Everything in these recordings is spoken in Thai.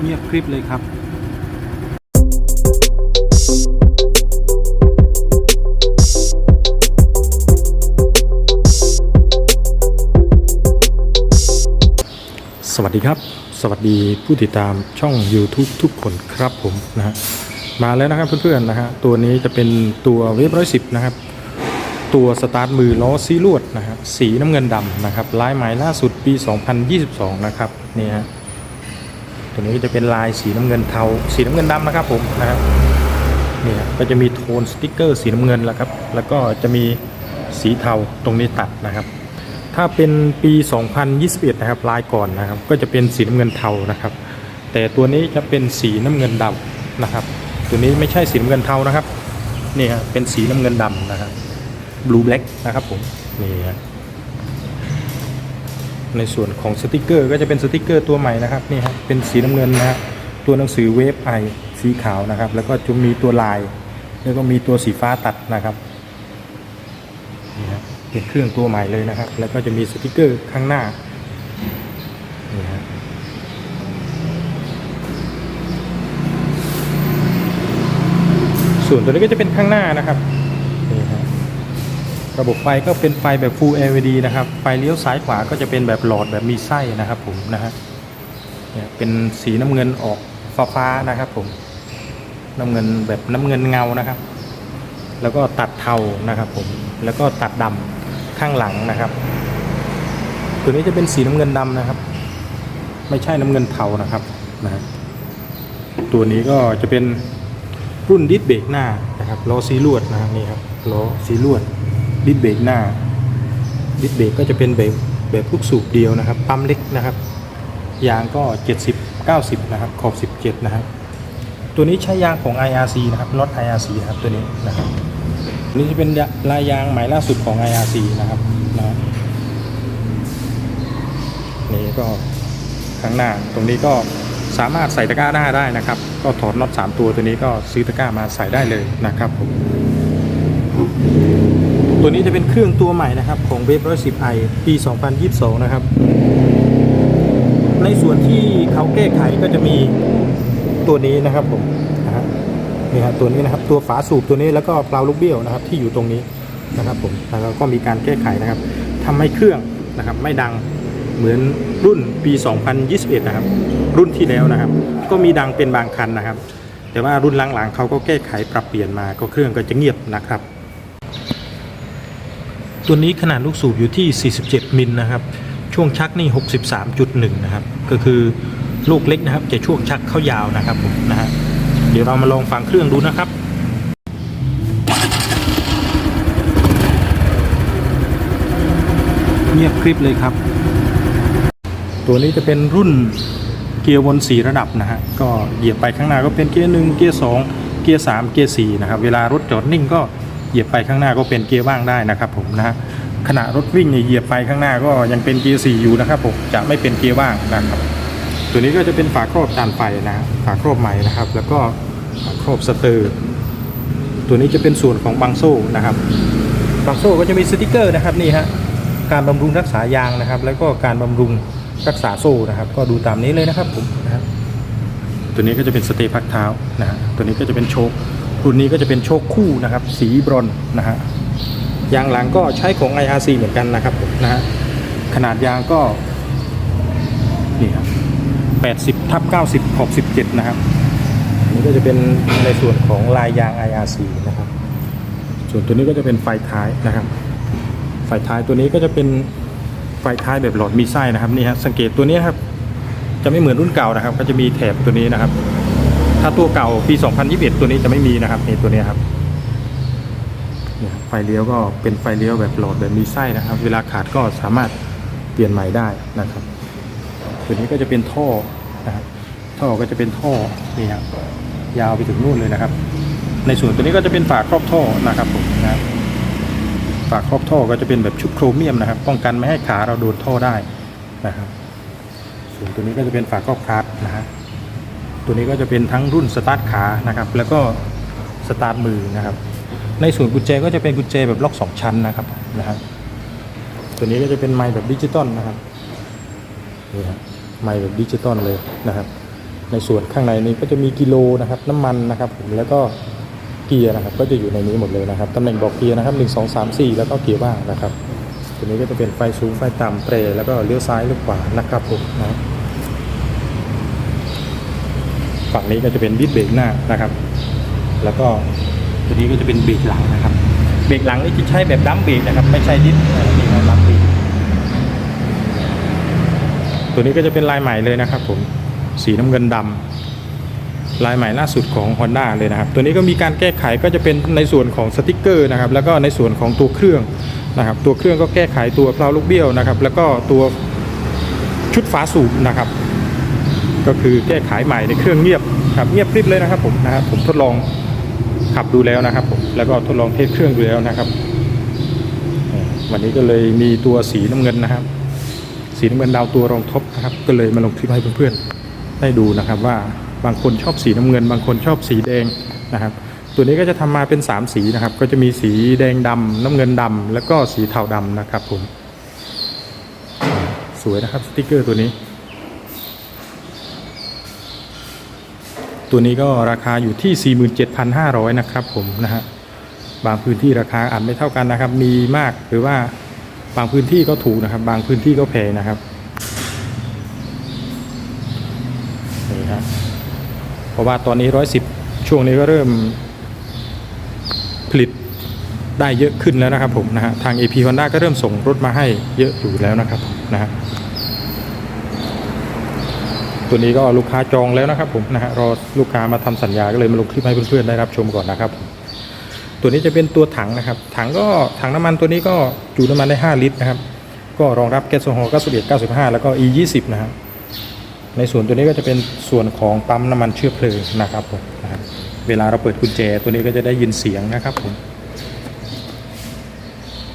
เงียบคลิปเลยครับสวัสดีครับ สวัสดีผู้ติดตามช่อง YouTube ทุกคนครับผมนะฮะมาแล้วนะครับเพื่อนๆนะฮะตัวนี้จะเป็นตัวเวฟร้อยสิบนะครับ ตัวสตาร์ทมือล้อซีลวดนะครับสีน้ำเงินดำนะครับลายใหมายล่าสุดปี 2022 นะครับนี่ฮะตัวนี้จะเป็นลายสีน้ำเงินเทา สีน้ำเงินดำนะครับผมนะครับนี่ครับก็จะมีโทนสติกเกอร์สีน้ำเงินแล้วครับแล้วก็จะมีสีเทาตรงนี้ตัดนะครับ ถ้าเป็นปี 2021 นะครับลายก่อนนะครับ ก็จะเป็นสีน้ำเงินเทานะครับ แต่ตัวนี้จะเป็นสีน้ำเงินดำนะครับ ตัวนี้ไม่ใช่สีน้ำเงินเทานะครับนี่ฮะเป็นสีน้ำเงินดำนะครับ blue black นะครับผมนี่ฮะในส่วนของสติกเกอร์ก็จะเป็นสติกเกอร์ตัวใหม่นะครับนี่ฮะเป็นสีน้ำเงินนะฮะตัวหนังสือเวฟไอสีขาวนะครับ แล้วก็จะมีตัวลาย แล้วก็มีตัวสีฟ้าตัดนะครับนี่ฮะเป็นเครื่องตัวใหม่เลยนะครับ แล้วก็จะมีสติกเกอร์ข้างหน้านี่ฮะส่วนตัวนี้ก็จะเป็นข้างหน้านะครับ ระบบไฟก็เป็นไฟแบบ Full LED นะครับ ไฟเลี้ยวซ้ายขวาก็จะเป็นแบบหลอดแบบมีไส้นะครับผมนะฮะเนี่ยเป็นสีน้ำเงินออกฟ้าฟ้านะครับผม น้ำเงินแบบน้ำเงินเงานะครับ แล้วก็ตัดเทานะครับผม แล้วก็ตัดดำข้างหลังนะครับ ตัวนี้จะเป็นสีน้ำเงินดำนะครับ ไม่ใช่น้ำเงินเทานะครับนะฮะตัวนี้ก็จะเป็นรุ่นดิสเบรกหน้านะครับล้อซีลวดนะครับนี่ครับล้อซีลวด ดิสเบรกหน้าดิสเบรกก็จะเป็นแบบแบบลูกสูบเดียวนะครับ ปั๊มเล็กนะครับ ยางก็ 70 90 นะครับ ขอบ 17 นะครับ ตัวนี้ใช้ยางของ IRC นะครับรถ IRC นะครับตัวนี้นะครับนี้จะเป็นลายยางใหม่ล่าสุดของ IRC นะครับนะนี่ก็ข้างหน้าตรงนี้ก็สามารถใส่ตะกร้าหน้าได้นะครับ ก็ถอดน็อต3ตัวตัวนี้ก็ซื้อตะกร้ามาใส่ได้เลยนะครับผม ตัวนี้จะเป็นเครื่องตัวใหม่นะครับของเวฟร้อยสิบไอปี 2022 นะครับ ในส่วนที่เขาแก้ไขก็จะมีตัวนี้นะครับผมนะฮะนี่ฮะตัวนี้นะครับตัวฝาสูบตัวนี้แล้วก็เพลาลูกเบี้ยวนะครับ ที่อยู่ตรงนี้นะครับผมแล้วก็มีการแก้ไขนะครับทำให้เครื่องนะครับ ไม่ดังเหมือนรุ่นปี 2021 นะครับ รุ่นที่แล้วนะครับ ก็มีดังเป็นบางคันนะครับ แต่ว่ารุ่นหลังๆเขาก็แก้ไขปรับเปลี่ยนมาก็เครื่องก็จะเงียบนะครับ ตัวนี้ขนาดลูกสูบอยู่ที่ 47 มิลนะครับ ช่วงชักนี่ 63.1 นะครับ ก็คือลูกเล็กนะครับ จะช่วงชักเข้ายาวนะครับผมนะฮะ เดี๋ยวเรามาลองฟังเครื่องดูนะครับเงียบคลิปเลยครับ ตัวนี้จะเป็นรุ่นเกียร์วนสีระดับนะฮะ ก็เหยียบไปข้างหน้าก็เป็นเกียร์หนึ่งเกียร์สองเกียร์สามเกียร์สี่นะครับ เวลารถจอดนิ่งก็ เหยียบไปข้างหน้าก็เป็นเกียร์ว่างได้นะครับผมนะฮะขณะรถวิ่งเนี่ยเหยียบไปข้างหน้าก็ยังเป็นเกียร์สี่อยู่นะครับผมจะไม่เป็นเกียร์ว่างนะครับ ตัวนี้ก็จะเป็นฝาครอบจานไฟนะฝาครอบใหม่นะครับ แล้วก็ฝาครอบสเตอร์ตัวนี้จะเป็นส่วนของบังโซ่นะครับบังโซ่ก็จะมีสติกเกอร์นะครับนี่ฮะการบำรุงรักษายางนะครับ แล้วก็การบำรุงรักษาโซ่นะครับ ก็ดูตามนี้เลยนะครับผมนะครับตัวนี้ก็จะเป็นสเตย์พักเท้านะฮะตัวนี้ก็จะเป็นโชค รุ่นนี้ก็จะเป็นโชคคู่นะครับ สีบรอนนะฮะยางหลังก็ใช้ของ IRC เหมือนกันนะครับนะฮะขนาดยางก็นี่ครับ80ทับ90ขอบ17 นะครับนนี้ก็จะเป็นในส่วนของลายยาง IRC นะครับ ส่วนตัวนี้ก็จะเป็นไฟท้ายนะครับ ไฟท้ายตัวนี้ก็จะเป็นไฟท้ายแบบหลอดมีไส้นะครับนี่ฮะสังเกตตัวนี้ครับจะไม่เหมือนรุ่นเก่านะครับ ก็จะมีแถบตัวนี้นะครับ ถ้าตัวเก่าปี 2021 ตัวนี้จะไม่มีนะครับนี่ตัวนี้ครับเนี่ยไฟเลี้ยวก็เป็นไฟเลี้ยวแบบหลอดแบบมีไส้นะครับ เวลาขาดก็สามารถเปลี่ยนใหม่ได้นะครับตัวนี้ก็จะเป็นท่อนะครับท่อก็จะเป็นท่อนี่ครับยาวไปถึงนู่นเลยนะครับ ในส่วนตัวนี้ก็จะเป็นฝาครอบท่อนะครับผมนะฝาครอบท่อก็จะเป็นแบบชุดโครเมียมนะครับ ป้องกันไม่ให้ขาเราโดนท่อได้นะครับ ส่วนตัวนี้ก็จะเป็นฝาครอบคาร์ดนะฮะ ตัวนี้ก็จะเป็นทั้งรุ่นสตาร์ทขานะครับ แล้วก็สตาร์ทมือนะครับ ในส่วนกุญแจก็จะเป็นกุญแจแบบล็อก 2 ชั้นนะครับนะครับตัวนี้ก็จะเป็นไมค์แบบดิจิตอลนะครับนี่ครับไมค์แบบดิจิตอลเลยนะครับ ในส่วนข้างในนี้ก็จะมีกิโลนะครับ น้ำมันนะครับผมแล้วก็เกียร์นะครับก็จะอยู่ในนี้หมดเลยนะครับตำแหน่งบอกเกียร์นะครับหนึ่งสองสามสี่แล้วก็เกียร์ว่างนะครับ ตัวนี้ก็จะเป็นไฟสูงไฟต่ำเตรแล้วก็เลี้ยวซ้ายเลี้ยวขวานะครับผมนะ ฝั่งนี้ก็จะเป็นดิสเบรกหน้านะครับ แล้วก็ตัวนี้ก็จะเป็นเบรกหลังนะครับ เบรกหลังนี่จะใช้แบบดัมเบรกนะครับ ไม่ใช่ดิสอะไรนี่นะดัมเบรกตัวนี้ก็จะเป็นลายใหม่เลยนะครับ ผมสีน้ำเงินดำลายใหม่ล่าสุดของ Honda เลยนะครับ ตัวนี้ก็มีการแก้ไขก็จะเป็นในส่วนของสติกเกอร์นะครับ แล้วก็ในส่วนของตัวเครื่องนะครับ ตัวเครื่องก็แก้ไขตัวเพลาลูกเบี้ยวนะครับ แล้วก็ตัวชุดฝาสูบนะครับ ก็คือแก้ไขใหม่ในเครื่องเงียบครับเงียบกริบเลยนะครับผมนะครับผมทดลองขับดูแล้วนะครับผมแล้วก็ทดลองเทสเครื่องดูแล้วนะครับ วันนี้ก็เลยมีตัวสีน้ำเงินนะครับ สีน้ำเงินดาวตัวรองท็อปนะครับก็เลยมาลงคลิปให้เพื่อนๆได้ดูนะครับว่าบางคนชอบสีน้ำเงิน บางคนชอบสีแดงนะครับ ตัวนี้ก็จะทำมาเป็น 3 สีนะครับ ก็จะมีสีแดงดำน้ำเงินดำแล้วก็สีเทาดำนะครับผมสวยนะครับสติกเกอร์ตัวนี้ ตัวนี้ก็ราคาอยู่ที่ 47,500 นะครับผมนะฮะบางพื้นที่ราคาอาจไม่เท่ากันนะครับ มีมากหรือว่าบางพื้นที่ก็ถูกนะครับ บางพื้นที่ก็แพงนะครับนี่ครับเพราะว่าตอนนี้ 110 ช่วงนี้ก็เริ่มผลิตได้เยอะขึ้นแล้วนะครับผมนะฮะทาง AP Honda ก็เริ่มส่งรถมาให้เยอะอยู่แล้วนะครับนะฮะ ตัวนี้ก็ลูกค้าจองแล้วนะครับผมนะฮะรอลูกค้ามาทำสัญญาก็เลยมาลงคลิปให้เพื่อนๆได้รับชมก่อนนะครับตัวนี้จะเป็นตัวถังนะครับ ถังก็ถังน้ำมันตัวนี้ก็จุน้ำมันได้ 5 ลิตรนะครับ ก็รองรับแก๊สโซฮอล์91 95 แล้วก็ E 20นะครับในส่วนตัวนี้ก็จะเป็นส่วนของปั๊มน้ำมันเชื้อเพลิงนะครับผมนะบเวลาเราเปิดกุญแจตัวนี้ก็จะได้ยินเสียงนะครับผม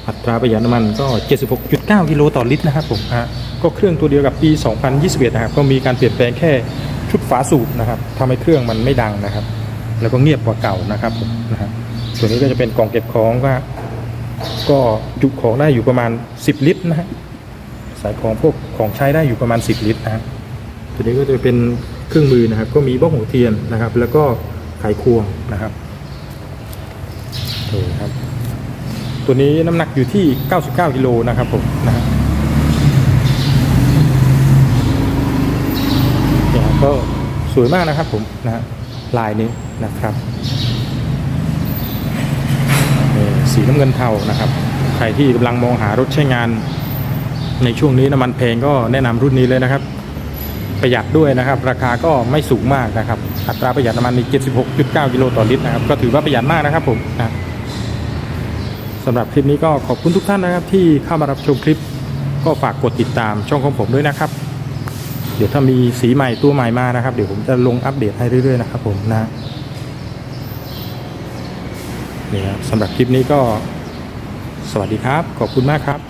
อัตราประหยัดน้ำมันก็ 76.9 กิโลต่อลิตรนะครับผมฮะก็เครื่องตัวเดียวกับปี 2021 นะครับ ก็มีการเปลี่ยนแปลงแค่ชุดฝาสูบนะครับทำให้เครื่องมันไม่ดังนะครับ แล้วก็เงียบกว่าเก่านะครับผมนะฮะตัวนนี้ก็จะเป็นกล่องเก็บของก็ก็จุของได้อยู่ประมาณ 10 ลิตรนะฮะใส่ของพวกของใช้ได้อยู่ประมาณ 10 ลิตรนะฮะตัวนี้ก็จะเป็นเครื่องมือนะครับ ก็มีบ้องหัวเทียนนะครับ แล้วก็ไขควงนะครับนี่ครับ ตัวนี้น้ำหนักอยู่ที่ 99กิโลนะครับผมนะฮะเนี่ยก็สวยมากนะครับผมนะฮะลายนี้นะครับสีน้ำเงินเทานะครับใครที่กำลังมองหารถใช้งาน ในช่วงนี้น้ำมันแพงก็แนะนำรุ่นนี้เลยนะครับ ประหยัดด้วยนะครับ ราคาก็ไม่สูงมากนะครับ อัตราประหยัดน้ำมันมี76.9กิโลต่อลิตรนะครับ ก็ถือว่าประหยัดมากนะครับผมนะ สำหรับคลิปนี้ก็ขอบคุณทุกท่านนะครับ ที่เข้ามารับชมคลิป ก็ฝากกดติดตามช่องของผมด้วยนะครับ เดี๋ยวถ้ามีสีใหม่ตัวใหม่มานะครับ เดี๋ยวผมจะลงอัปเดตให้เรื่อยๆนะครับผมนะนี่ครับสำหรับคลิปนี้ก็สวัสดีครับ ขอบคุณมากครับ